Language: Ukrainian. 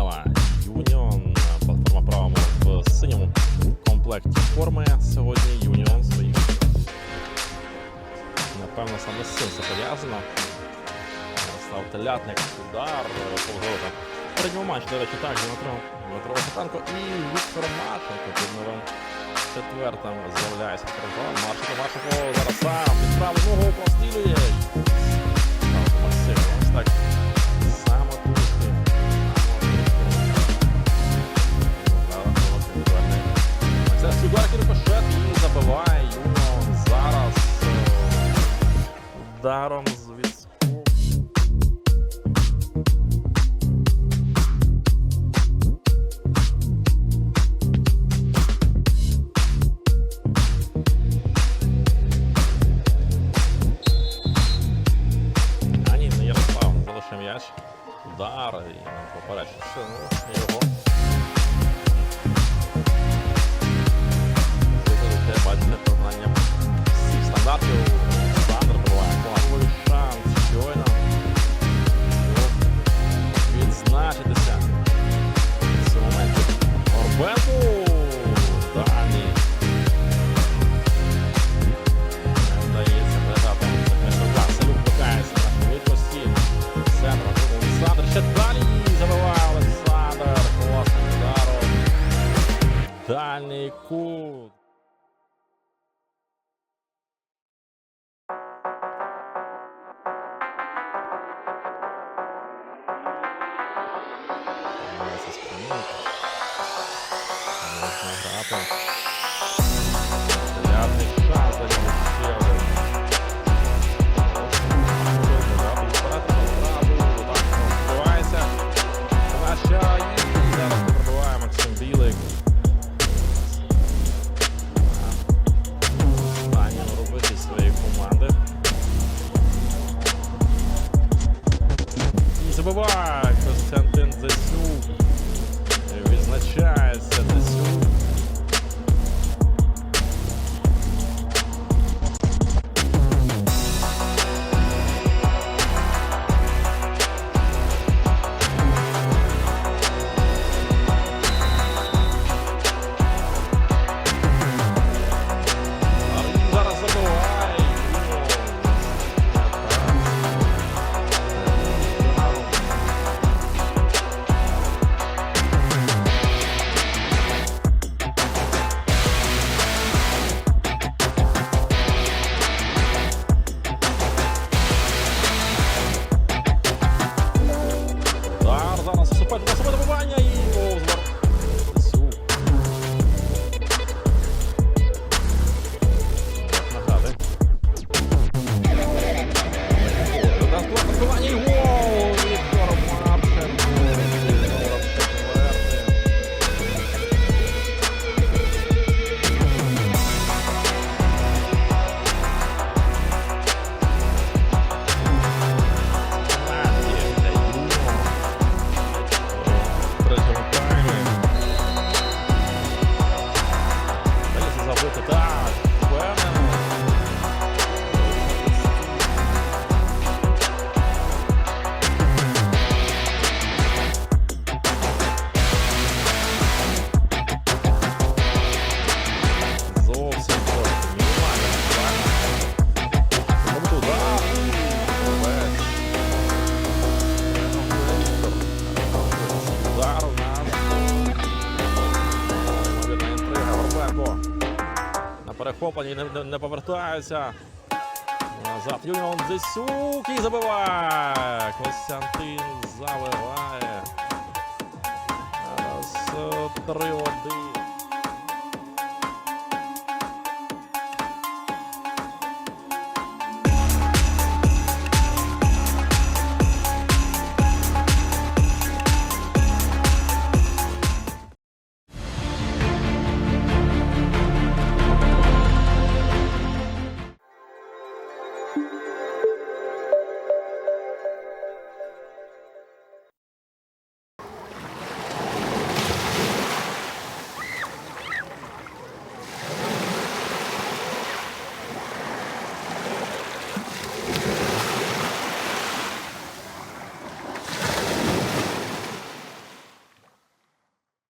Лева Юніон, платформа правому в синьому комплекті форми. Сьогодні Юніон своїх. Напевно, саме з цим це пов'язано. Став телятник, удар, полгода. Передньому матч, до речі, так, також Дмитро Шатанку і Віктор Марченко під новим четвертим з'являється. Маршенко, Маршенко зараз сам. Удар і поперечний. Все, ну, його. Олександр ще далі забиває Олександр. Класним ударом. Дальній кут. Намагається спрямувати. Можна грати. І На не, не, повертаються. Назад Юніон Дзесюк і забиває. Костянтин забиває. З три 3-1.